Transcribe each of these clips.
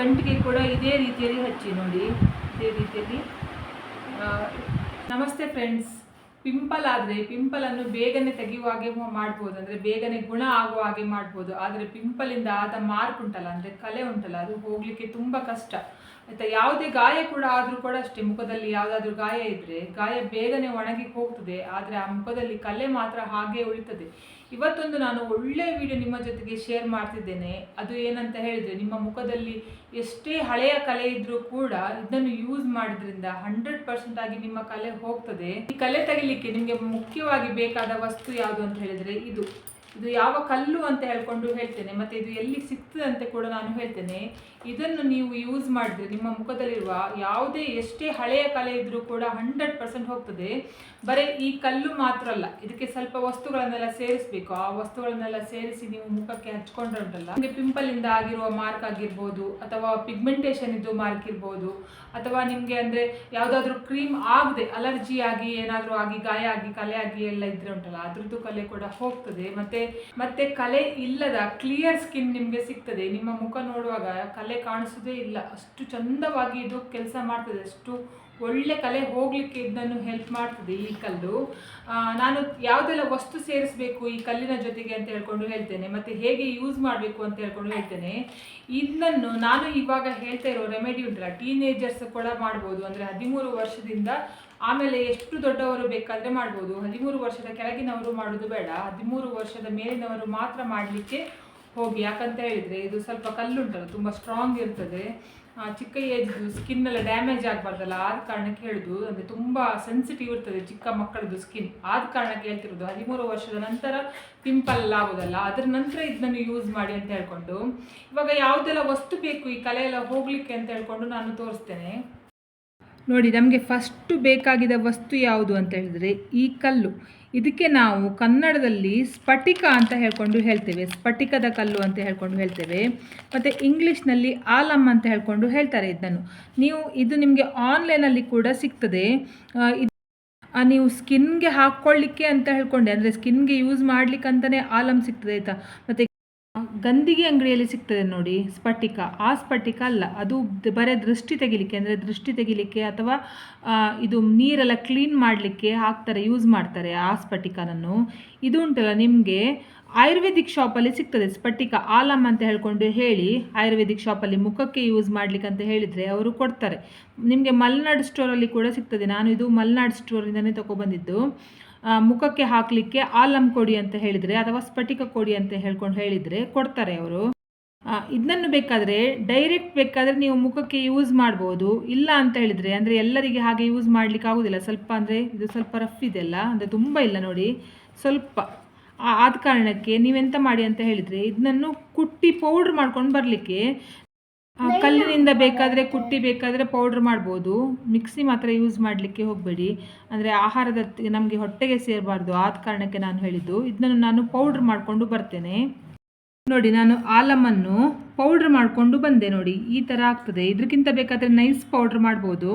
ಗಂಟಿಗೆ ಕೂಡ ಇದೇ ರೀತಿಯಲ್ಲಿ ಹಚ್ಚಿ ನೋಡಿ, ಇದೇ ರೀತಿಯಲ್ಲಿ. ನಮಸ್ತೆ ಫ್ರೆಂಡ್ಸ್. ಪಿಂಪಲ್ ಆದರೆ ಪಿಂಪಲನ್ನು ಬೇಗನೆ ತೆಗೆಯುವ ಹಾಗೆ ಮಾಡ್ಬೋದು. ಅಂದರೆ ಬೇಗನೆ ಗುಣ ಆಗುವ ಹಾಗೆ ಮಾಡ್ಬೋದು. ಆದರೆ ಪಿಂಪಲಿಂದ ಆದ ಮಾರ್ಕ್ ಉಂಟಲ್ಲ, ಅಂದರೆ ಕಲೆ ಉಂಟಲ್ಲ, ಅದು ಹೋಗಲಿಕ್ಕೆ ತುಂಬ ಕಷ್ಟ. ಆಯಿತಾ ಯಾವುದೇ ಗಾಯ ಕೂಡ ಆದರೂ ಕೂಡ ಅಷ್ಟೇ, ಮುಖದಲ್ಲಿ ಯಾವುದಾದ್ರೂ ಗಾಯ ಇದ್ದರೆ ಗಾಯ ಬೇಗನೆ ಒಣಗಿ ಹೋಗ್ತದೆ, ಆದರೆ ಆ ಮುಖದಲ್ಲಿ ಕಲೆ ಮಾತ್ರ ಹಾಗೆ ಉಳಿತದೆ. ಇವತ್ತೊಂದು ನಾನು ಒಳ್ಳೆ ವಿಡಿಯೋ ನಿಮ್ಮ ಜೊತೆಗೆ ಶೇರ್ ಮಾಡ್ತಿದ್ದೇನೆ. ಅದು ಏನಂತ ಹೇಳಿದರೆ, ನಿಮ್ಮ ಮುಖದಲ್ಲಿ ಎಷ್ಟೇ ಹಳೆಯ ಕಲೆ ಇದ್ದರೂ ಕೂಡ ಇದನ್ನು ಯೂಸ್ ಮಾಡಿದ್ರಿಂದ ಹಂಡ್ರೆಡ್ ಪರ್ಸೆಂಟ್ ಆಗಿ ನಿಮ್ಮ ಕಲೆ ಹೋಗ್ತದೆ. ಈ ಕಲೆ ತೆಗಿಲಿಕ್ಕೆ ನಿಮಗೆ ಮುಖ್ಯವಾಗಿ ಬೇಕಾದ ವಸ್ತು ಯಾವುದು ಅಂತ ಹೇಳಿದರೆ ಇದು. ಇದು ಯಾವ ಕಲ್ಲು ಅಂತ ಹೇಳ್ಕೊಂಡು ಹೇಳ್ತೇನೆ, ಮತ್ತೆ ಇದು ಎಲ್ಲಿ ಸಿಗ್ತದೆ ಅಂತ ಕೂಡ ನಾನು ಹೇಳ್ತೇನೆ. ಇದನ್ನು ನೀವು ಯೂಸ್ ಮಾಡಿದ್ರೆ ನಿಮ್ಮ ಮುಖದಲ್ಲಿರುವ ಯಾವುದೇ ಎಷ್ಟೇ ಹಳೆಯ ಕಲೆ ಇದ್ರೂ ಕೂಡ ಹಂಡ್ರೆಡ್ ಪರ್ಸೆಂಟ್ ಹೋಗ್ತದೆ. ಬರೀ ಈ ಕಲ್ಲು ಮಾತ್ರ ಅಲ್ಲ, ಇದಕ್ಕೆ ಸ್ವಲ್ಪ ವಸ್ತುಗಳನ್ನೆಲ್ಲ ಸೇರಿಸಬೇಕು. ಆ ವಸ್ತುಗಳನ್ನೆಲ್ಲ ಸೇರಿಸಿ ನೀವು ಮುಖಕ್ಕೆ ಹಚ್ಕೊಂಡ್ರೆ ಉಂಟಲ್ಲ ನಿಮಗೆ ಪಿಂಪಲ್ ಇಂದ ಆಗಿರುವ ಮಾರ್ಕ್ ಆಗಿರ್ಬೋದು, ಅಥವಾ ಪಿಗ್ಮೆಂಟೇಷನ್ ಇದ್ದು ಮಾರ್ಕ್ ಇರ್ಬೋದು, ಅಥವಾ ನಿಮಗೆ ಅಂದರೆ ಯಾವುದಾದ್ರೂ ಕ್ರೀಮ್ ಆಗದೆ ಅಲರ್ಜಿ ಆಗಿ ಏನಾದರೂ ಆಗಿ, ಗಾಯ ಆಗಿ, ಕಲೆ ಆಗಿ ಎಲ್ಲ ಇದ್ರೆ ಉಂಟಲ್ಲ, ಅದ್ರದ್ದು ಕಲೆ ಕೂಡ ಹೋಗ್ತದೆ. ಮತ್ತೆ ಮತ್ತೆ ಕಲೆ ಇಲ್ಲದ ಕ್ಲಿಯರ್ ಸ್ಕಿನ್ ನಿಮಗೆ ಸಿಗ್ತದೆ. ನಿಮ್ಮ ಮುಖ ನೋಡುವಾಗ ಕಲೆ ಕಾಣಿಸೋದೇ ಇಲ್ಲ. ಅಷ್ಟು ಚಂದವಾಗಿ ಇದು ಕೆಲಸ ಮಾಡ್ತದೆ. ಅಷ್ಟು ಒಳ್ಳೆ ಕಲೆ ಹೋಗ್ಲಿಕ್ಕೆ ಇದನ್ನು ಹೆಲ್ಪ್ ಮಾಡ್ತದೆ ಈ ಕಲ್ಲು. ನಾನು ಯಾವುದೆಲ್ಲ ವಸ್ತು ಸೇರಿಸಬೇಕು ಈ ಕಲ್ಲಿನ ಜೊತೆಗೆ ಅಂತ ಹೇಳ್ಕೊಂಡು ಹೇಳ್ತೇನೆ. ಮತ್ತೆ ಹೇಗೆ ಯೂಸ್ ಮಾಡಬೇಕು ಅಂತ ಹೇಳ್ಕೊಂಡು ಹೇಳ್ತೇನೆ. ಇದನ್ನು ನಾನು ಇವಾಗ ಹೇಳ್ತಾ ಇರೋ ರೆಮಿಡಿ ಉಂಟಲ್ಲ ಟೀನೇಜರ್ಸ್ ಕೂಡ ಮಾಡ್ಬೋದು. ಅಂದರೆ ಹದಿಮೂರು ವರ್ಷದಿಂದ ಆಮೇಲೆ ಎಷ್ಟು ದೊಡ್ಡವರು ಬೇಕಾದರೆ ಮಾಡ್ಬೋದು. ಹದಿಮೂರು ವರ್ಷದ ಕೆಳಗಿನವರು ಮಾಡೋದು ಬೇಡ. ಹದಿಮೂರು ವರ್ಷದ ಮೇಲಿನವರು ಮಾತ್ರ ಮಾಡಲಿಕ್ಕೆ ಹೋಗಿ. ಯಾಕಂತ ಹೇಳಿದರೆ ಇದು ಸ್ವಲ್ಪ ಕಲ್ಲುಂಟಲ್ಲ, ತುಂಬ ಸ್ಟ್ರಾಂಗ್ ಇರ್ತದೆ. ಚಿಕ್ಕ ಏಜ್ದು ಸ್ಕಿನ್ ಎಲ್ಲ ಡ್ಯಾಮೇಜ್ ಆಗಬಾರ್ದಲ್ಲ. ಆದ ಕಾರಣಕ್ಕೆ ಹೇಳುದು, ಅಂದರೆ ತುಂಬ ಸೆನ್ಸಿಟಿವ್ ಇರ್ತದೆ ಚಿಕ್ಕ ಮಕ್ಕಳದ್ದು ಸ್ಕಿನ್ ಆದ ಕಾರಣಕ್ಕೆ ಹೇಳ್ತಿರೋದು, ಹದಿಮೂರು ವರ್ಷದ ನಂತರ ಪಿಂಪಲ್ ಆಗೋದಲ್ಲ. ಅದರ ನಂತರ ಇದನ್ನು ಯೂಸ್ ಮಾಡಿ ಅಂತ ಹೇಳ್ಕೊಂಡು. ಇವಾಗ ಯಾವುದೆಲ್ಲ ವಸ್ತು ಬೇಕು ಈ ಕಲೆ ಎಲ್ಲ ಹೋಗಲಿಕ್ಕೆ ಅಂತ ಹೇಳ್ಕೊಂಡು ನಾನು ತೋರಿಸ್ತೇನೆ. ನೋಡಿ, ನಮಗೆ ಫಸ್ಟು ಬೇಕಾಗಿದ್ದ ವಸ್ತು ಯಾವುದು ಅಂತ ಹೇಳಿದರೆ ಈ ಕಲ್ಲು. ಇದಕ್ಕೆ ನಾವು ಕನ್ನಡದಲ್ಲಿ ಸ್ಫಟಿಕ ಅಂತ ಹೇಳ್ಕೊಂಡು ಹೇಳ್ತೇವೆ. ಸ್ಫಟಿಕದ ಕಲ್ಲು ಅಂತ ಹೇಳ್ಕೊಂಡು ಹೇಳ್ತೇವೆ. ಮತ್ತು ಇಂಗ್ಲೀಷ್ನಲ್ಲಿ ಆಲಮ್ ಅಂತ ಹೇಳ್ಕೊಂಡು ಹೇಳ್ತಾರೆ ಇದನ್ನು. ನೀವು, ಇದು ನಿಮಗೆ ಆನ್ಲೈನಲ್ಲಿ ಕೂಡ ಸಿಗ್ತದೆ. ನೀವು ಸ್ಕಿನ್ಗೆ ಹಾಕ್ಕೊಳ್ಳಿಕ್ಕೆ ಅಂತ ಹೇಳ್ಕೊಂಡೆ. ಅಂದರೆ ಸ್ಕಿನ್ಗೆ ಯೂಸ್ ಮಾಡ್ಲಿಕ್ಕೆ ಅಂತಲೇ ಆಲಮ್ ಸಿಗ್ತದೆ ಆಯಿತಾ? ಮತ್ತು ಗಂದಿಗೆ ಅಂಗಡಿಯಲ್ಲಿ ಸಿಗ್ತದೆ ನೋಡಿ, ಸ್ಫಟಿಕ. ಆ ಸ್ಫಟಿಕ ಅಲ್ಲ, ಅದು ಬರೀ ದೃಷ್ಟಿ ತೆಗಿಲಿಕ್ಕೆ, ಅಂದರೆ ದೃಷ್ಟಿ ತೆಗಿಲಿಕ್ಕೆ ಅಥವಾ ಇದು ನೀರೆಲ್ಲ ಕ್ಲೀನ್ ಮಾಡಲಿಕ್ಕೆ ಹಾಕ್ತಾರೆ ಯೂಸ್ ಮಾಡ್ತಾರೆ ಆ ಸ್ಫಟಿಕನನ್ನು. ಇದು ಉಂಟಲ್ಲ ನಿಮಗೆ ಆಯುರ್ವೇದಿಕ್ ಶಾಪಲ್ಲಿ ಸಿಗ್ತದೆ ಸ್ಫಟಿಕ. ಆಲಮ್ ಅಂತ ಹೇಳ್ಕೊಂಡು ಹೇಳಿ, ಆಯುರ್ವೇದಿಕ್ ಶಾಪಲ್ಲಿ ಮುಖಕ್ಕೆ ಯೂಸ್ ಮಾಡ್ಲಿಕ್ಕೆ ಅಂತ ಹೇಳಿದರೆ ಅವರು ಕೊಡ್ತಾರೆ. ನಿಮಗೆ ಮಲ್ನಾಡ್ ಸ್ಟೋರಲ್ಲಿ ಕೂಡ ಸಿಗ್ತದೆ. ನಾನು ಇದು ಮಲ್ನಾಡ್ ಸ್ಟೋರಿಂದನೇ ತೊಗೊಬಂದಿದ್ದು ಮುಖಕ್ಕೆ ಹಾಕಲಿಕ್ಕೆ ಆಲಂ ಕೊಡಿ ಅಂತ ಹೇಳಿದರೆ, ಅಥವಾ ಸ್ಫಟಿಕ ಕೊಡಿ ಅಂತ ಹೇಳ್ಕೊಂಡು ಹೇಳಿದರೆ ಕೊಡ್ತಾರೆ ಅವರು. ಇದನ್ನು ಬೇಕಾದರೆ ಡೈರೆಕ್ಟ್ ಬೇಕಾದರೆ ನೀವು ಮುಖಕ್ಕೆ ಯೂಸ್ ಮಾಡ್ಬೋದು. ಇಲ್ಲ ಅಂತ ಹೇಳಿದರೆ, ಅಂದರೆ ಎಲ್ಲರಿಗೆ ಹಾಗೆ ಯೂಸ್ ಮಾಡಲಿಕ್ಕೆ ಆಗೋದಿಲ್ಲ. ಸ್ವಲ್ಪ ಅಂದರೆ ಇದು ಸ್ವಲ್ಪ ರಫ್ ಇದೆಲ್ಲ ಅಂದರೆ ತುಂಬ ಇಲ್ಲ ನೋಡಿ. ಸ್ವಲ್ಪ ಆದ ಕಾರಣಕ್ಕೆ ನೀವೆಂತ ಮಾಡಿ ಅಂತ ಹೇಳಿದರೆ ಇದನ್ನು ಕುಟ್ಟಿ ಪೌಡ್ರ್ ಮಾಡ್ಕೊಂಡು ಬರಲಿಕ್ಕೆ ಕಲ್ಲಿನಿಂದ ಬೇಕಾದರೆ ಕುಟ್ಟಿ ಬೇಕಾದರೆ ಪೌಡ್ರ್ ಮಾಡ್ಬೋದು. ಮಿಕ್ಸಿ ಮಾತ್ರ ಯೂಸ್ ಮಾಡಲಿಕ್ಕೆ ಹೋಗಬೇಡಿ. ಅಂದರೆ ಆಹಾರದ ನಮಗೆ ಹೊಟ್ಟೆಗೆ ಸೇರಬಾರ್ದು. ಆದ ಕಾರಣಕ್ಕೆ ನಾನು ಹೇಳಿದ್ದು. ಇದನ್ನು ನಾನು ಪೌಡ್ರ್ ಮಾಡಿಕೊಂಡು ಬರ್ತೇನೆ. ನೋಡಿ ನಾನು ಆಲಮನ್ನು ಪೌಡ್ರ್ ಮಾಡಿಕೊಂಡು ಬಂದೆ ನೋಡಿ. ಈ ಥರ ಆಗ್ತದೆ. ಇದಕ್ಕಿಂತ ಬೇಕಾದರೆ ನೈಸ್ ಪೌಡ್ರ್ ಮಾಡ್ಬೋದು.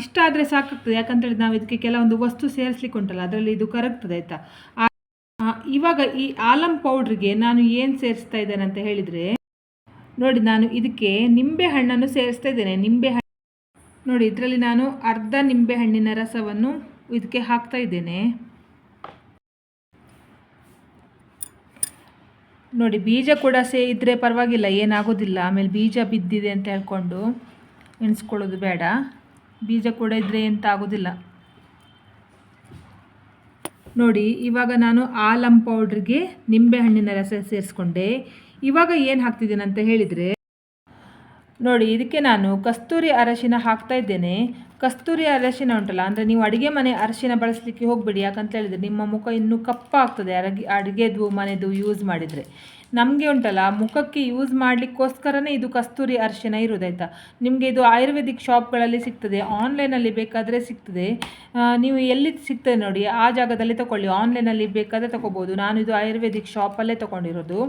ಇಷ್ಟ ಆದರೆ ಸಾಕಾಗ್ತದೆ. ಯಾಕಂತೇಳಿದ್ರೆ ನಾವು ಇದಕ್ಕೆ ಕೆಲವೊಂದು ವಸ್ತು ಸೇರಿಸ್ಲಿಕ್ಕೆ ಉಂಟಲ್ಲ ಅದರಲ್ಲಿ ಇದು ಕರಗ್ತದೆ ಆಯಿತಾ? ಇವಾಗ ಈ ಆಲಂ ಪೌಡ್ರಿಗೆ ನಾನು ಏನು ಸೇರಿಸ್ತಾ ಇದ್ದೇನೆ ಅಂತ ಹೇಳಿದರೆ ನೋಡಿ ನಾನು ಇದಕ್ಕೆ ನಿಂಬೆ ಹಣ್ಣನ್ನು ಸೇರಿಸ್ತಾ ಇದ್ದೇನೆ. ನಿಂಬೆ ನೋಡಿ, ಇದರಲ್ಲಿ ನಾನು ಅರ್ಧ ನಿಂಬೆ ಹಣ್ಣಿನ ರಸವನ್ನು ಇದಕ್ಕೆ ಹಾಕ್ತಾ ಇದ್ದೇನೆ. ನೋಡಿ, ಬೀಜ ಕೂಡ ಸೇ ಇದ್ದರೆ ಪರವಾಗಿಲ್ಲ, ಏನಾಗೋದಿಲ್ಲ. ಆಮೇಲೆ ಬೀಜ ಬಿದ್ದಿದೆ ಅಂತ ಹೇಳ್ಕೊಂಡು ಎಣಿಸ್ಕೊಳ್ಳೋದು ಬೇಡ. ಬೀಜ ಕೂಡ ಇದ್ದರೆ ಎಂತ ಆಗೋದಿಲ್ಲ. ನೋಡಿ, ಇವಾಗ ನಾನು ಆಲಂ ಪೌಡ್ರಿಗೆ ನಿಂಬೆ ಹಣ್ಣಿನ ರಸ ಸೇರಿಸ್ಕೊಂಡೆ. ಇವಾಗ ಏನು ಹಾಕ್ತಿದ್ದೀನಿ ಅಂತ ಹೇಳಿದರೆ? ನೋಡಿ, ಇದಕ್ಕೆ ನಾನು ಕಸ್ತೂರಿ ಅರಶಿನ ಹಾಕ್ತಾ ಇದ್ದೇನೆ. ಕಸ್ತೂರಿ ಅರಶಿನ ಉಂಟಲ್ಲ, ಅಂದರೆ ನೀವು ಅಡುಗೆ ಮನೆ ಅರಶಿನ ಬಳಸಲಿಕ್ಕೆ ಹೋಗಬೇಡಿ. ಯಾಕಂತ ಹೇಳಿದರೆ ನಿಮ್ಮ ಮುಖ ಇನ್ನೂ ಕಪ್ಪಾಗ್ತದೆ. ಅರಗಿ ಅಡುಗೆದು ಮನೆದು ಯೂಸ್ ಮಾಡಿದರೆ. ನಮಗೆ ಉಂಟಲ್ಲ, ಮುಖಕ್ಕೆ ಯೂಸ್ ಮಾಡಲಿಕ್ಕೋಸ್ಕರನೇ ಇದು ಕಸ್ತೂರಿ ಅರಿಶಿನ ಇರೋದಾಯ್ತಾ ನಿಮಗೆ ಇದು ಆಯುರ್ವೇದಿಕ್ ಶಾಪ್ಗಳಲ್ಲಿ ಸಿಗ್ತದೆ, ಆನ್ಲೈನಲ್ಲಿ ಬೇಕಾದರೆ ಸಿಗ್ತದೆ. ನೀವು ಎಲ್ಲಿ ಸಿಗ್ತದೆ ನೋಡಿ, ಆ ಜಾಗದಲ್ಲಿ ತಗೊಳ್ಳಿ ಆನ್ಲೈನಲ್ಲಿ ಬೇಕಾದರೆ ತಗೋಬೋದು. ನಾನು ಇದು ಆಯುರ್ವೇದಿಕ್ ಶಾಪಲ್ಲೇ ತೊಗೊಂಡಿರೋದು.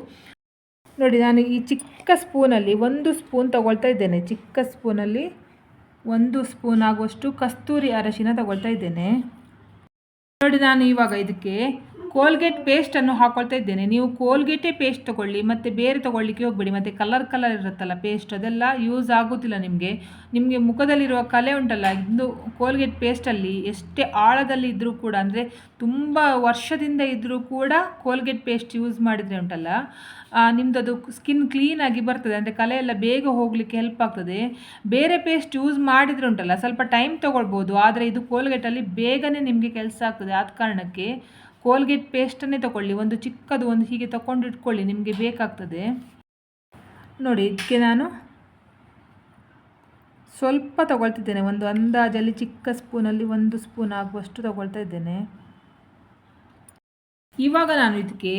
ನೋಡಿ, ನಾನು ಈ ಚಿಕ್ಕ ಸ್ಪೂನಲ್ಲಿ ಒಂದು ಸ್ಪೂನ್ ತಗೊಳ್ತಾ ಇದ್ದೇನೆ. ಚಿಕ್ಕ ಸ್ಪೂನಲ್ಲಿ ಒಂದು ಸ್ಪೂನ್ ಆಗುವಷ್ಟು ಕಸ್ತೂರಿ ಅರಶಿನ ತಗೊಳ್ತಾ ಇದ್ದೇನೆ. ನೋಡಿ, ನಾನು ಇವಾಗ ಇದಕ್ಕೆ ಕೋಲ್ಗೇಟ್ ಪೇಸ್ಟನ್ನು ಹಾಕೊಳ್ತಾ ಇದ್ದೇನೆ. ನೀವು ಕೋಲ್ಗೇಟೇ ಪೇಸ್ಟ್ ತೊಗೊಳ್ಳಿ, ಮತ್ತು ಬೇರೆ ತೊಗೊಳ್ಳಿಕ್ಕೆ ಹೋಗಬೇಡಿ. ಮತ್ತು ಕಲರ್ ಕಲರ್ ಇರುತ್ತಲ್ಲ ಪೇಸ್ಟ್ ಅದೆಲ್ಲ ಯೂಸ್ ಆಗೋದಿಲ್ಲ ನಿಮಗೆ. ನಿಮಗೆ ಮುಖದಲ್ಲಿರುವ ಕಲೆ ಉಂಟಲ್ಲ, ಇದು ಕೋಲ್ಗೇಟ್ ಪೇಸ್ಟಲ್ಲಿ ಎಷ್ಟೇ ಆಳದಲ್ಲಿ ಇದ್ದರೂ ಕೂಡ, ಅಂದರೆ ತುಂಬ ವರ್ಷದಿಂದ ಇದ್ದರೂ ಕೂಡ ಕೋಲ್ಗೇಟ್ ಪೇಸ್ಟ್ ಯೂಸ್ ಮಾಡಿದರೆ ಉಂಟಲ್ಲ ನಿಮ್ಮದು ಅದು ಸ್ಕಿನ್ ಕ್ಲೀನಾಗಿ ಬರ್ತದೆ. ಅಂದರೆ ಕಲೆ ಎಲ್ಲ ಬೇಗ ಹೋಗಲಿಕ್ಕೆ ಹೆಲ್ಪ್ ಆಗ್ತದೆ. ಬೇರೆ ಪೇಸ್ಟ್ ಯೂಸ್ ಮಾಡಿದರೆ ಉಂಟಲ್ಲ, ಸ್ವಲ್ಪ ಟೈಮ್ ತೊಗೊಳ್ಬೋದು. ಆದರೆ ಇದು ಕೋಲ್ಗೇಟಲ್ಲಿ ಬೇಗನೆ ನಿಮಗೆ ಕೆಲಸ ಆಗ್ತದೆ. ಆದ ಕಾರಣಕ್ಕೆ ಕೋಲ್ಗೇಟ್ ಪೇಸ್ಟನ್ನೇ ತಗೊಳ್ಳಿ. ಒಂದು ಚಿಕ್ಕದು, ಒಂದು ಹೀಗೆ ತಗೊಂಡು ಇಟ್ಕೊಳ್ಳಿ, ನಿಮಗೆ ಬೇಕಾಗ್ತದೆ. ನೋಡಿ, ಇದಕ್ಕೆ ನಾನು ಸ್ವಲ್ಪ ತಗೊಳ್ತಿದ್ದೇನೆ. ಒಂದು ಅಂದಾಜಲ್ಲಿ ಚಿಕ್ಕ ಸ್ಪೂನಲ್ಲಿ ಒಂದು ಸ್ಪೂನ್ ಆಗುವಷ್ಟು ತಗೊಳ್ತಾ ಇದ್ದೇನೆ. ಇವಾಗ ನಾನು ಇದಕ್ಕೆ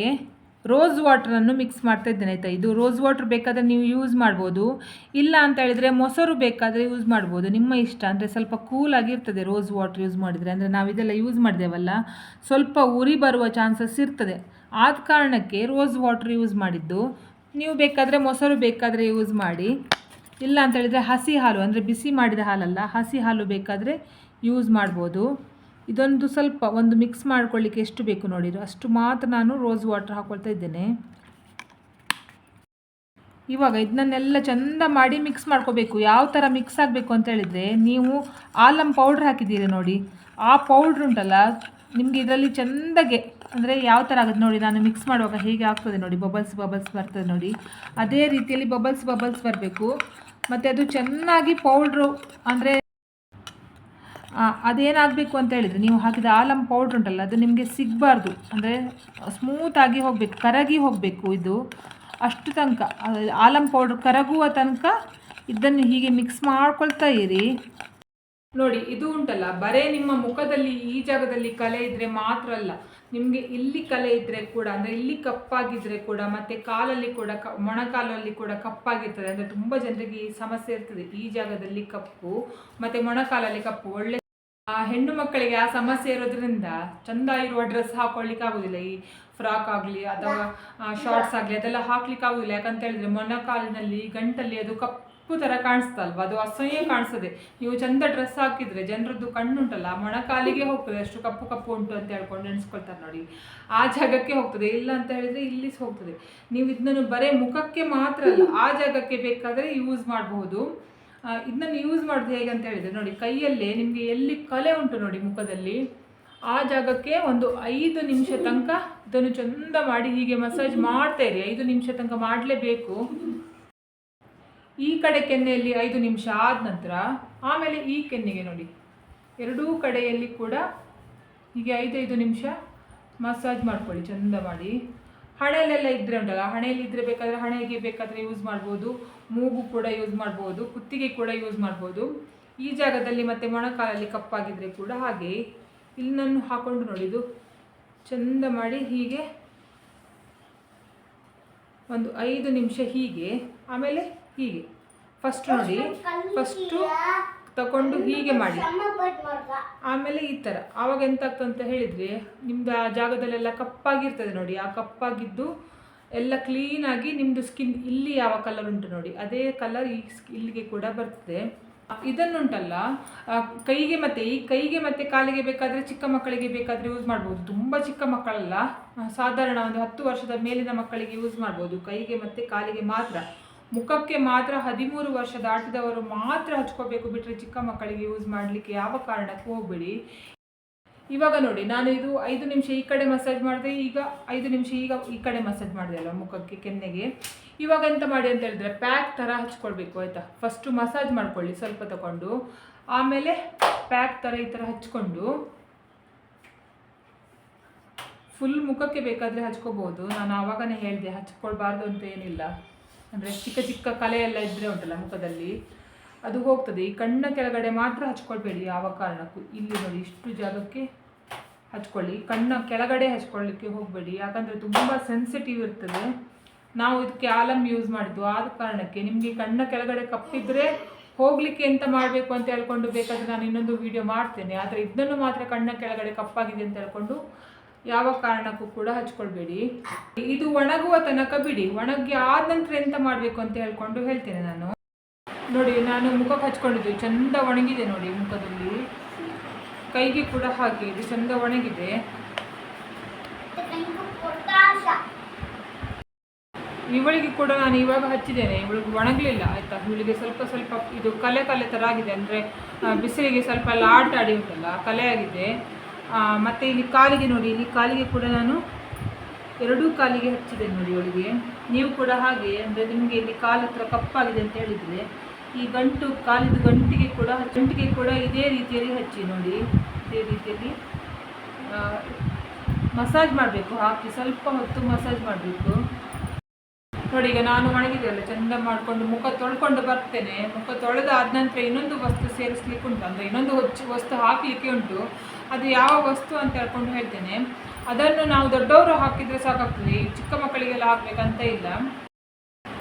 ರೋಸ್ ವಾಟ್ರನ್ನು ಮಿಕ್ಸ್ ಮಾಡ್ತಾ ಇದ್ದೇನೆ ಆಯಿತಾ? ಇದು ರೋಸ್ ವಾಟ್ರ್ ಬೇಕಾದರೆ ನೀವು ಯೂಸ್ ಮಾಡ್ಬೋದು. ಇಲ್ಲ ಅಂತ ಹೇಳಿದರೆ ಮೊಸರು ಬೇಕಾದರೆ ಯೂಸ್ ಮಾಡ್ಬೋದು. ನಿಮ್ಮ ಇಷ್ಟ. ಅಂದರೆ ಸ್ವಲ್ಪ ಕೂಲ್ ಆಗಿರ್ತದೆ ರೋಸ್ ವಾಟ್ರ್ ಯೂಸ್ ಮಾಡಿದರೆ. ಅಂದರೆ ನಾವಿದೆಲ್ಲ ಯೂಸ್ ಮಾಡಿದೆವಲ್ಲ? ಸ್ವಲ್ಪ ಉರಿ ಬರುವ ಚಾನ್ಸಸ್ ಇರ್ತದೆ. ಆದ ಕಾರಣಕ್ಕೆ ರೋಸ್ ವಾಟ್ರ್ ಯೂಸ್ ಮಾಡಿದ್ದು. ನೀವು ಬೇಕಾದರೆ ಮೊಸರು ಬೇಕಾದರೆ ಯೂಸ್ ಮಾಡಿ. ಇಲ್ಲ ಅಂತ ಹೇಳಿದರೆ ಹಸಿ ಹಾಲು, ಅಂದರೆ ಬಿಸಿ ಮಾಡಿದ ಹಾಲಲ್ಲ, ಹಸಿ ಹಾಲು ಬೇಕಾದರೆ ಯೂಸ್ ಮಾಡ್ಬೋದು. ಇದೊಂದು ಸ್ವಲ್ಪ ಒಂದು ಮಿಕ್ಸ್ ಮಾಡ್ಕೊಳ್ಳಿಕ್ಕೆ ಎಷ್ಟು ಬೇಕು ನೋಡಿರು. ಅಷ್ಟು ಮಾತ್ರ ನಾನು ರೋಸ್ ವಾಟರ್ ಹಾಕ್ಕೊಳ್ತಾ ಇದ್ದೇನೆ. ಇವಾಗ ಇದನ್ನೆಲ್ಲ ಚೆಂದ ಮಾಡಿ ಮಿಕ್ಸ್ ಮಾಡ್ಕೋಬೇಕು. ಯಾವ ಥರ ಮಿಕ್ಸ್ ಆಗಬೇಕು ಅಂತ ಹೇಳಿದರೆ, ನೀವು ಆಲಮ್ ಪೌಡ್ರ್ ಹಾಕಿದ್ದೀರಿ ನೋಡಿ. ಆ ಪೌಡ್ರ್ ಉಂಟಲ್ಲ, ನಿಮಗೆ ಇದರಲ್ಲಿ ಚೆಂದಗೆ, ಅಂದರೆ ಯಾವ ಥರ ಆಗುತ್ತೆ ನೋಡಿ, ನಾನು ಮಿಕ್ಸ್ ಮಾಡುವಾಗ ಹೇಗೆ ಆಗ್ತದೆ ನೋಡಿ ಬಬಲ್ಸ್ ಬಬಲ್ಸ್ ಬರ್ತದೆ ನೋಡಿ. ಅದೇ ರೀತಿಯಲ್ಲಿ ಬಬಲ್ಸ್ ಬಬಲ್ಸ್ ಬರಬೇಕು. ಮತ್ತು ಅದು ಚೆನ್ನಾಗಿ ಪೌಡ್ರು ಅಂದರೆ ಅದೇನಾಗಬೇಕು ಅಂತ ಹೇಳಿದರೆ, ನೀವು ಹಾಕಿದ ಆಲಂ ಪೌಡ್ರ್ ಉಂಟಲ್ಲ, ಅದು ನಿಮಗೆ ಸಿಗಬಾರ್ದು. ಅಂದರೆ ಸ್ಮೂತಾಗಿ ಹೋಗಬೇಕು, ಕರಗಿ ಹೋಗಬೇಕು ಇದು. ಅಷ್ಟು ತನಕ ಆಲಂ ಪೌಡ್ರ್ ಕರಗುವ ತನಕ ಇದನ್ನು ಹೀಗೆ ಮಿಕ್ಸ್ ಮಾಡ್ಕೊಳ್ತಾ ಇರಿ. ನೋಡಿ, ಇದು ಉಂಟಲ್ಲ, ಬರೇ ನಿಮ್ಮ ಮುಖದಲ್ಲಿ ಈ ಜಾಗದಲ್ಲಿ ಕಲೆ ಇದ್ದರೆ ಮಾತ್ರ ಅಲ್ಲ, ನಿಮಗೆ ಇಲ್ಲಿ ಕಲೆ ಇದ್ದರೆ ಕೂಡ, ಅಂದರೆ ಇಲ್ಲಿ ಕಪ್ಪಾಗಿದ್ದರೆ ಕೂಡ, ಮತ್ತು ಕಾಲಲ್ಲಿ ಕೂಡ, ಕ, ಮೊಣಕಾಲಲ್ಲಿ ಕೂಡ ಕಪ್ಪಾಗಿರ್ತದೆ. ಅಂದರೆ ತುಂಬ ಜನರಿಗೆ ಸಮಸ್ಯೆ ಇರ್ತದೆ, ಈ ಜಾಗದಲ್ಲಿ ಕಪ್ಪು, ಮತ್ತು ಮೊಣಕಾಲಲ್ಲಿ ಕಪ್ಪು, ಒಳ್ಳೆ ಆ ಹೆಣ್ಣು ಮಕ್ಕಳಿಗೆ ಆ ಸಮಸ್ಯೆ ಇರೋದ್ರಿಂದ ಚಂದ ಇರುವ ಡ್ರೆಸ್ ಹಾಕೊಳ್ಳಿಕ್ಕೆ ಆಗುದಿಲ್ಲ. ಈ ಫ್ರಾಕ್ ಆಗಲಿ ಅಥವಾ ಶಾರ್ಟ್ಸ್ ಆಗಲಿ ಅದೆಲ್ಲ ಹಾಕ್ಲಿಕ್ಕೆ ಆಗುದಿಲ್ಲ. ಯಾಕಂತ ಹೇಳಿದ್ರೆ ಮೊಣಕಾಲಿನಲ್ಲಿ, ಗಂಟಲ್ಲಿ ಅದು ಕಪ್ಪು ತರ ಕಾಣಿಸ್ತಲ್ವ? ಅದು ಅಸಹ್ಯ ಕಾಣಿಸ್ತದೆ. ನೀವು ಚಂದ ಡ್ರೆಸ್ ಹಾಕಿದ್ರೆ ಜನರದ್ದು ಕಣ್ಣುಂಟಲ್ಲ ಮೊಣಕಾಲಿಗೆ ಹೋಗ್ತದೆ. ಅಷ್ಟು ಕಪ್ಪು ಕಪ್ಪು ಉಂಟು ಅಂತ ಹೇಳ್ಕೊಂಡು ನೆನೆಸ್ಕೊಳ್ತಾರೆ ನೋಡಿ. ಆ ಜಾಗಕ್ಕೆ ಹೋಗ್ತದೆ. ಇಲ್ಲ ಅಂತ ಹೇಳಿದ್ರೆ ಇಲ್ಲಿ ಹೋಗ್ತದೆ. ನೀವು ಇದನ್ನು ಬರೇ ಮುಖಕ್ಕೆ ಮಾತ್ರ ಅಲ್ಲ, ಆ ಜಾಗಕ್ಕೆ ಬೇಕಾದರೆ ಯೂಸ್ ಮಾಡಬಹುದು. ಇದನ್ನು ಯೂಸ್ ಮಾಡೋದು ಹೇಗೆ ಅಂತ ಹೇಳಿದರೆ ನೋಡಿ, ಕೈಯಲ್ಲೇ ನಿಮಗೆ ಎಲ್ಲಿ ಕಲೆ ಉಂಟು ನೋಡಿ ಮುಖದಲ್ಲಿ, ಆ ಜಾಗಕ್ಕೆ ಒಂದು ಐದು ನಿಮಿಷ ತನಕ ಇದನ್ನು ಚಂದ ಮಾಡಿ ಹೀಗೆ ಮಸಾಜ್ ಮಾಡ್ತಾ ಇರಿ. ಐದು ನಿಮಿಷ ತನಕ ಮಾಡಲೇಬೇಕು. ಈ ಕಡೆ ಕೆನ್ನೆಯಲ್ಲಿ ಐದು ನಿಮಿಷ ಆದ ನಂತರ, ಆಮೇಲೆ ಈ ಕೆನ್ನೆಗೆ ನೋಡಿ, ಎರಡೂ ಕಡೆಯಲ್ಲಿ ಕೂಡ ಹೀಗೆ ಐದೈದು ನಿಮಿಷ ಮಸಾಜ್ ಮಾಡ್ಕೊಳ್ಳಿ, ಚಂದ ಮಾಡಿ. ಹಣೆಯಲ್ಲೆಲ್ಲ ಇದ್ದರೆ ಉಂಟಲ್ಲ, ಹಣೆಯಲ್ಲಿ ಇದ್ದರೆ ಬೇಕಾದರೆ ಹಣೆಗೆ ಬೇಕಾದರೆ ಯೂಸ್ ಮಾಡ್ಬೋದು. ಮೂಗು ಕೂಡ ಯೂಸ್ ಮಾಡ್ಬೋದು, ಕುತ್ತಿಗೆ ಕೂಡ ಯೂಸ್ ಮಾಡ್ಬೋದು. ಈ ಜಾಗದಲ್ಲಿ ಮತ್ತು ಮೊಣಕಾಲಲ್ಲಿ ಕಪ್ಪಾಗಿದ್ದರೆ ಕೂಡ ಹಾಗೆ. ಇಲ್ಲಿ ನಾನು ಹಾಕೊಂಡು ನೋಡಿದು ಚಂದ ಮಾಡಿ ಹೀಗೆ ಒಂದು ಐದು ನಿಮಿಷ ಹೀಗೆ, ಆಮೇಲೆ ಹೀಗೆ. ಫಸ್ಟ್ ನೋಡಿ ಫಸ್ಟು ತಗೊಂಡು ಹೀಗೆ ಮಾಡಿ. ಆಮೇಲೆ ಈ ಥರ ಆವಾಗ ಎಂತಾಗ್ತಂತ ಹೇಳಿದರೆ ನಿಮ್ಮದು ಆ ಜಾಗದಲ್ಲೆಲ್ಲ ಕಪ್ಪಾಗಿರ್ತದೆ ನೋಡಿ, ಆ ಕಪ್ಪಾಗಿದ್ದು ಎಲ್ಲ ಕ್ಲೀನಾಗಿ ನಿಮ್ಮದು ಸ್ಕಿನ್ ಇಲ್ಲಿ ಯಾವ ಕಲರ್ ಉಂಟು ನೋಡಿ. ಅದೇ ಕಲರ್ ಈ ಇಲ್ಲಿಗೆ ಕೂಡ ಬರ್ತದೆ. ಇದನ್ನುಂಟಲ್ಲ ಕೈಗೆ ಮತ್ತೆ, ಈ ಕೈಗೆ ಮತ್ತೆ ಕಾಲಿಗೆ ಬೇಕಾದರೆ ಚಿಕ್ಕ ಮಕ್ಕಳಿಗೆ ಬೇಕಾದರೆ ಯೂಸ್ ಮಾಡ್ಬೋದು. ತುಂಬ ಚಿಕ್ಕ ಮಕ್ಕಳಲ್ಲ ಸಾಧಾರಣ ಒಂದು ಹತ್ತು ವರ್ಷದ ಮೇಲಿನ ಮಕ್ಕಳಿಗೆ ಯೂಸ್ ಮಾಡ್ಬೋದು. ಕೈಗೆ ಮತ್ತೆ ಕಾಲಿಗೆ ಮಾತ್ರ. ಮುಖಕ್ಕೆ ಮಾತ್ರ ಹದಿಮೂರು ವರ್ಷದ ಆಟದವರು ಮಾತ್ರ ಹಚ್ಕೋಬೇಕು ಬಿಟ್ಟರೆ ಚಿಕ್ಕ ಮಕ್ಕಳಿಗೆ ಯೂಸ್ ಮಾಡಲಿಕ್ಕೆ ಯಾವ ಕಾರಣಕ್ಕೂ ಹೋಗಬೇಡಿ. ಇವಾಗ ನೋಡಿ, ನಾನು ಇದು ಐದು ನಿಮಿಷ ಈ ಕಡೆ ಮಸಾಜ್ ಮಾಡಿದೆ, ಈಗ ಐದು ನಿಮಿಷ ಈಗ ಈ ಕಡೆ ಮಸಾಜ್ ಮಾಡಿದೆ ಅಲ್ವ ಮುಖಕ್ಕೆ, ಕೆನ್ನೆಗೆ. ಇವಾಗ ಎಂತ ಮಾಡಿ ಅಂತ ಹೇಳಿದ್ರೆ ಪ್ಯಾಕ್ ಥರ ಹಚ್ಕೊಳ್ಬೇಕು, ಆಯಿತಾ? ಫಸ್ಟು ಮಸಾಜ್ ಮಾಡ್ಕೊಳ್ಳಿ, ಸ್ವಲ್ಪ ತಗೊಂಡು ಆಮೇಲೆ ಪ್ಯಾಕ್ ಥರ ಈ ಥರ ಹಚ್ಕೊಂಡು ಫುಲ್ ಮುಖಕ್ಕೆ ಬೇಕಾದರೆ ಹಚ್ಕೋಬೋದು. ನಾನು ಆವಾಗನೇ ಹೇಳಿದೆ, ಹಚ್ಕೊಳ್ಬಾರ್ದು ಅಂತ ಏನಿಲ್ಲ. ಅಂದರೆ ಚಿಕ್ಕ ಚಿಕ್ಕ ಕಲೆ ಎಲ್ಲ ಇದ್ದರೆ ಉಂಟಲ್ಲ ಮುಖದಲ್ಲಿ. ಅದು ಹೋಗ್ತದೆ. ಈ ಕಣ್ಣ ಕೆಳಗಡೆ ಮಾತ್ರ ಹಚ್ಕೊಳ್ಬೇಡಿ ಯಾವ ಕಾರಣಕ್ಕೂ. ಇಲ್ಲಿ ನೋಡಿ, ಇಷ್ಟು ಜಾಗಕ್ಕೆ ಹಚ್ಕೊಳ್ಳಿ. ಕಣ್ಣ ಕೆಳಗಡೆ ಹಚ್ಕೊಳ್ಳಿಕ್ಕೆ ಹೋಗಬೇಡಿ. ಯಾಕಂದರೆ ತುಂಬ ಸೆನ್ಸಿಟಿವ್ ಇರ್ತದೆ. ನಾವು ಇದಕ್ಕೆ ಆಲಮ್ ಯೂಸ್ ಮಾಡಿದ್ದು ಆದ ಕಾರಣಕ್ಕೆ ನಿಮಗೆ ಕಣ್ಣ ಕೆಳಗಡೆ ಕಪ್ಪಿದ್ರೆ ಹೋಗಲಿಕ್ಕೆ ಎಂತ ಮಾಡಬೇಕು ಅಂತ ಹೇಳ್ಕೊಂಡು ಬೇಕಾದರೆ ನಾನು ಇನ್ನೊಂದು ವಿಡಿಯೋ ಮಾಡ್ತೇನೆ. ಆದರೆ ಇದನ್ನು ಮಾತ್ರ ಕಣ್ಣ ಕೆಳಗಡೆ ಕಪ್ಪಾಗಿದೆ ಅಂತ ಹೇಳ್ಕೊಂಡು ಯಾವ ಕಾರಣಕ್ಕೂ ಕೂಡ ಹಚ್ಕೊಳ್ಬೇಡಿ. ಇದು ಒಣಗುವ ತನಕ ಬಿಡಿ. ಒಣಗಿ ಆದ ನಂತರ ಎಂತ ಮಾಡಬೇಕು ಅಂತ ಹೇಳ್ಕೊಂಡು ಹೇಳ್ತೇನೆ ನಾನು. ನೋಡಿ, ನಾನು ಮುಖಕ್ಕೆ ಹಚ್ಕೊಂಡಿದ್ದು ಚಂದ ಒಣಗಿದೆ ನೋಡಿ ಮುಖದಲ್ಲಿ. ಕೈಗೆ ಕೂಡ ಹಾಗೆ, ಇದು ಚಂದ ಒಣಗಿದೆ. ಇವಳಿಗೆ ಕೂಡ ನಾನು ಇವಾಗ ಹಚ್ಚಿದ್ದೇನೆ. ಇವಳಿಗೆ ಒಣಗಲಿಲ್ಲ, ಆಯಿತಾ? ಇವಳಿಗೆ ಸ್ವಲ್ಪ ಸ್ವಲ್ಪ ಇದು ಕಲೆ ಕಲೆ ಥರ ಆಗಿದೆ. ಅಂದರೆ ಬಿಸಿಲಿಗೆ ಸ್ವಲ್ಪ ಎಲ್ಲ ಆಟ ಆಡಿ ಉಂಟಲ್ಲ, ಕಲೆ ಆಗಿದೆ. ಮತ್ತೆ ಇಲ್ಲಿ ಕಾಲಿಗೆ ನೋಡಿ, ಇಲ್ಲಿ ಕಾಲಿಗೆ ಕೂಡ ನಾನು ಎರಡೂ ಕಾಲಿಗೆ ಹಚ್ಚಿದ್ದೇನೆ ನೋಡಿ ಇವಳಿಗೆ. ನೀವು ಕೂಡ ಹಾಗೆ, ಅಂದರೆ ನಿಮಗೆ ಇಲ್ಲಿ ಕಾಲು ಹತ್ರ ಕಪ್ಪಾಗಿದೆ ಅಂತ ಹೇಳಿದರೆ ಈ ಗಂಟು, ಕಾಲಿದ ಗಂಟಿಗೆ ಕೂಡ ಗಂಟಿಗೆ ಕೂಡ ಇದೇ ರೀತಿಯಲ್ಲಿ ಹಚ್ಚಿ ನೋಡಿ, ಇದೇ ರೀತಿಯಲ್ಲಿ ಮಸಾಜ್ ಮಾಡಬೇಕು, ಹಾಕಿ, ಸ್ವಲ್ಪ ಹೊತ್ತು ಮಸಾಜ್ ಮಾಡಬೇಕು. ನೋಡಿ, ಈಗ ನಾನು ಒಣಗಿದೆಯಲ್ಲ, ಚಂದ ಮಾಡಿಕೊಂಡು ಮುಖ ತೊಳ್ಕೊಂಡು ಬರ್ತೇನೆ. ಮುಖ ತೊಳೆದ ಆದ ನಂತರ ಇನ್ನೊಂದು ವಸ್ತು ಸೇರಿಸ್ಲಿಕ್ಕೆ ಉಂಟು. ಅಂದರೆ ಇನ್ನೊಂದು ಹೊಚ್ಚು ವಸ್ತು ಹಾಕಲಿಕ್ಕೆ ಉಂಟು. ಅದು ಯಾವ ವಸ್ತು ಅಂತ ಹೇಳ್ಕೊಂಡು ಹೇಳ್ತೇನೆ. ಅದನ್ನು ನಾವು ದೊಡ್ಡವರು ಹಾಕಿದರೆ ಸಾಕಾಗ್ತದೆ. ಚಿಕ್ಕ ಮಕ್ಕಳಿಗೆಲ್ಲ ಹಾಕಬೇಕಂತ ಇಲ್ಲ.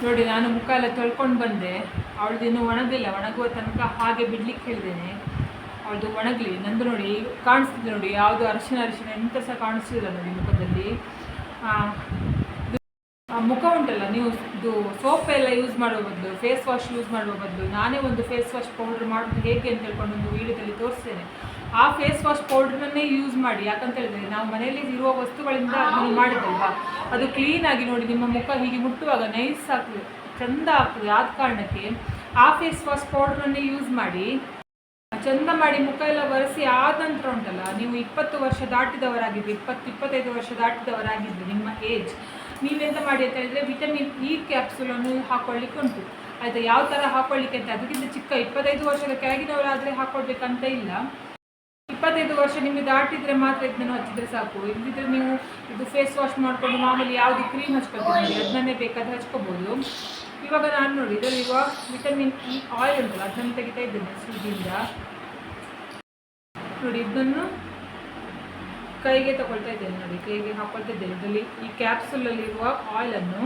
ನೋಡಿ, ನಾನು ಮುಖ ಎಲ್ಲ ತೊಳ್ಕೊಂಡು ಬಂದೆ. ಅವಳದು ಇನ್ನೂ ಒಣಗಿಲ್ಲ, ಒಣಗುವ ತನಕ ಹಾಗೆ ಬಿಡ್ಲಿಕ್ಕೆ ಹೇಳಿದ್ದೇನೆ ಅವಳದು ಒಣಗಲಿ, ನಂದು ನೋಡಿ ಕಾಣಿಸ್ತಿದೆ ನೋಡಿ, ಯಾವುದು ಅರಿಶಿನ ಅರಿಶಿನ ಎಂತ ಸಹ ಕಾಣಿಸ್ತಿಲ್ಲ ನೋಡಿ ಮುಖದಲ್ಲಿ. ಮುಖ ಉಂಟಲ್ಲ, ನೀವು ಇದು ಸೋಪ್ ಎಲ್ಲ ಯೂಸ್ ಮಾಡುವ ಬದಲು ಫೇಸ್ ವಾಶ್ ಯೂಸ್ ಮಾಡುವ ಬದಲು, ನಾನೇ ಒಂದು ಫೇಸ್ ವಾಶ್ ಪೌಡರ್ ಮಾಡೋದು ಹೇಗೆ ಅಂತ ಹೇಳ್ಕೊಂಡು ಒಂದು ವೀಡಿಯೋದಲ್ಲಿ ತೋರಿಸ್ತೇನೆ. ಆ ಫೇಸ್ ವಾಶ್ ಪೌಡ್ರನ್ನೇ ಯೂಸ್ ಮಾಡಿ, ಯಾಕಂತ ಹೇಳಿದ್ರೆ ನಾವು ಮನೆಯಲ್ಲಿ ಇರುವ ವಸ್ತುಗಳಿಂದ ಅದನ್ನು ಮಾಡಿದಲ್ವಾ ಅದು ಕ್ಲೀನಾಗಿ ನೋಡಿ ನಿಮ್ಮ ಮುಖ ಹೀಗೆ ಮುಟ್ಟುವಾಗ ನೈಸ್ ಆಗ್ತದೆ. ಚಂದ ಆಗ್ತದೆ, ಆದ ಕಾರಣಕ್ಕೆ ಆ ಫೇಸ್ ವಾಶ್ ಪೌಡ್ರನ್ನೇ ಯೂಸ್ ಮಾಡಿ, ಚಂದ ಮಾಡಿ ಮುಖ ಎಲ್ಲ ಒರೆಸಿ ಆದ ನಂತರ ಉಂಟಲ್ಲ, ನೀವು ಇಪ್ಪತ್ತು ವರ್ಷ ದಾಟಿದವರಾಗಿದ್ದು ಇಪ್ಪತ್ತು, ಇಪ್ಪತ್ತೈದು ವರ್ಷ ದಾಟಿದವರಾಗಿದ್ದು ನಿಮ್ಮ ಏಜ್ ನೀವೆಂತ ಮಾಡಿ ಅಂತ ಹೇಳಿದ್ರೆ ವಿಟಮಿನ್ ಇ ಕ್ಯಾಪ್ಸೂಲನ್ನು ಹಾಕೊಳ್ಳಿಕ್ಕೆ ಉಂಟು. ಆಯಿತಾ, ಯಾವ ಥರ ಹಾಕೊಳ್ಳಿಕ್ಕೆ ಅಂತ, ಅದಕ್ಕಿಂತ ಚಿಕ್ಕ ಇಪ್ಪತ್ತೈದು ವರ್ಷದ ಕೆಳಗಿನವರಾದರೆ ಹಾಕೊಳ್ಬೇಕಂತ ಇಲ್ಲ. ಇಪ್ಪತ್ತೈದು ವರ್ಷ ನಿಮಗೆ ದಾಟಿದ್ರೆ ಮಾತ್ರ ಇದನ್ನು ಹಚ್ಚಿದ್ರೆ ಸಾಕು ಇಲ್ಲದಿದ್ರೆ ನೀವು ಇದು ಫೇಸ್ ವಾಶ್ ಮಾಡಿಕೊಂಡು ಮಾಮೂಲಿ ಯಾವುದು ಕ್ರೀಮ್ ಹಚ್ಕೊಳ್ತೀವಿ ಅದನ್ನೇ ಬೇಕಾದ್ರೆ ಹಚ್ಕೋಬೋದು. ಇವಾಗ ನಾನು ನೋಡಿ, ಇದರಲ್ಲಿ ಇವಾಗ ವಿಟಮಿನ್ ಇ ಆಯಿಲ್ ಉಂಟಲ್ಲ, ಅದನ್ನು ತೆಗಿತಾ ಇದ್ದೇನೆ ಸೂಜಿಯಿಂದ. ನೋಡಿ, ಇದನ್ನು ಕೈಗೆ ತಗೊಳ್ತಾ ಇದ್ದೇನೆ ನೋಡಿ, ಕೈಗೆ ಹಾಕೊಳ್ತಾ ಇದ್ದೇನೆ. ಇದರಲ್ಲಿ ಈ ಕ್ಯಾಪ್ಸೂಲಲ್ಲಿರುವ ಆಯಿಲನ್ನು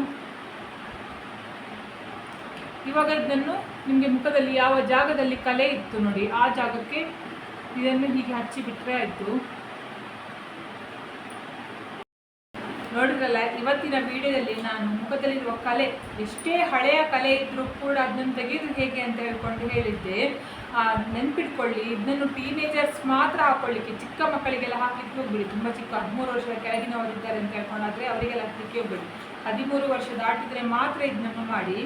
ಇವಾಗ ಇದನ್ನು ನಿಮಗೆ ಮುಖದಲ್ಲಿ ಯಾವ ಜಾಗದಲ್ಲಿ ಕಲೆ ಇತ್ತು ನೋಡಿ, ಆ ಜಾಗಕ್ಕೆ ಇದನ್ನು ಹೀಗೆ ಹಚ್ಚಿಬಿಟ್ರೆ ಆಯಿತು. ನೋಡಿದ್ರಲ್ಲ ಇವತ್ತಿನ ವಿಡಿಯೋದಲ್ಲಿ ನಾನು ಮುಖದಲ್ಲಿರುವ ಕಲೆ ಎಷ್ಟೇ ಹಳೆಯ ಕಲೆ ಇದ್ರೂ ಕೂಡ ಅದನ್ನು ತೆಗೆದು ಹೇಗೆ ಅಂತ ಹೇಳ್ಕೊಂಡು ಹೇಳಿದ್ದೆ. ಆ, ನೆನ್ಪಿಟ್ಕೊಳ್ಳಿ ಇದನ್ನು ಟೀನೇಜರ್ಸ್ ಮಾತ್ರ ಹಾಕೊಳ್ಳಿಕ್ಕೆ ಚಿಕ್ಕ ಮಕ್ಕಳಿಗೆಲ್ಲ ಹಾಕ್ಲಿಕ್ಕೆ ಹೋಗ್ಬಿಡಿ. ತುಂಬ ಚಿಕ್ಕ ಹದಿಮೂರು ವರ್ಷದ ಕೆಳಗಿನವರು ಇದ್ದಾರೆ ಅಂತ ಹೇಳ್ಕೊಂಡಾದ್ರೆ ಅವರಿಗೆಲ್ಲ ಹಾಕ್ಲಿಕ್ಕೆ ಹೋಗ್ಬಿಡಿ. ಹದಿಮೂರು ವರ್ಷ ದಾಟಿದ್ರೆ ಮಾತ್ರ ಇದನ್ನು ಮಾಡಿ.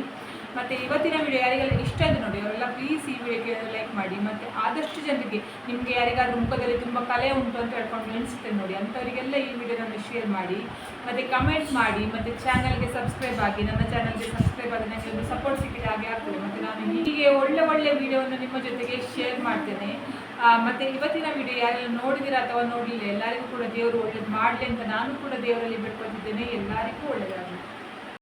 ಮತ್ತು ಇವತ್ತಿನ ವಿಡಿಯೋ ಯಾರಿಗೆಲ್ಲ ಇಷ್ಟ ಇದೆ ನೋಡಿ, ಅವರೆಲ್ಲ ಪ್ಲೀಸ್ ಈ ವಿಡಿಯೋಗೆ ಲೈಕ್ ಮಾಡಿ. ಮತ್ತೆ ಆದಷ್ಟು ಜನರಿಗೆ ನಿಮಗೆ ಯಾರಿಗಾದ್ರೂ ಮುಖದಲ್ಲಿ ತುಂಬ ಕಲೆ ಉಂಟು ಅಂತ ಹೇಳ್ಕೊಂಡು ನೆನೆಸುತ್ತೆ ನೋಡಿ, ಅಂಥವರಿಗೆಲ್ಲ ಈ ವಿಡಿಯೋನ ಶೇರ್ ಮಾಡಿ, ಮತ್ತು ಕಮೆಂಟ್ ಮಾಡಿ, ಮತ್ತು ಚಾನಲ್ಗೆ ಸಬ್ಸ್ಕ್ರೈಬ್ ಆಗಿ, ನನ್ನ ಚಾನಲ್ಗೆ ಸಬ್ಸ್ಕ್ರೈಬ್ ಆಗಿ ನನಗೆ ಒಂದು ಸಪೋರ್ಟ್ ಸಿಕ್ಕಿದೆ ಹಾಗೆ ಆಗ್ತದೆ. ಮತ್ತು ನಾನು ಹೀಗೆ ಒಳ್ಳೆ ಒಳ್ಳೆ ವಿಡಿಯೋವನ್ನು ನಿಮ್ಮ ಜೊತೆಗೆ ಶೇರ್ ಮಾಡ್ತೇನೆ. ಮತ್ತೆ ಇವತ್ತಿನ ವಿಡಿಯೋ ಯಾರೆಲ್ಲ ನೋಡಿದಿರ ಅಥವಾ ನೋಡಲಿಲ್ಲ, ಎಲ್ಲರಿಗೂ ಕೂಡ ದೇವರು ಒಳ್ಳೇದು ಮಾಡಲಿ ಅಂತ ನಾನು ಕೂಡ ದೇವರಲ್ಲಿ ಬಿಟ್ಕೊಳ್ತಿದ್ದೇನೆ ಎಲ್ಲರಿಗೂ ಒಳ್ಳೆಯದಾಗಲಿ.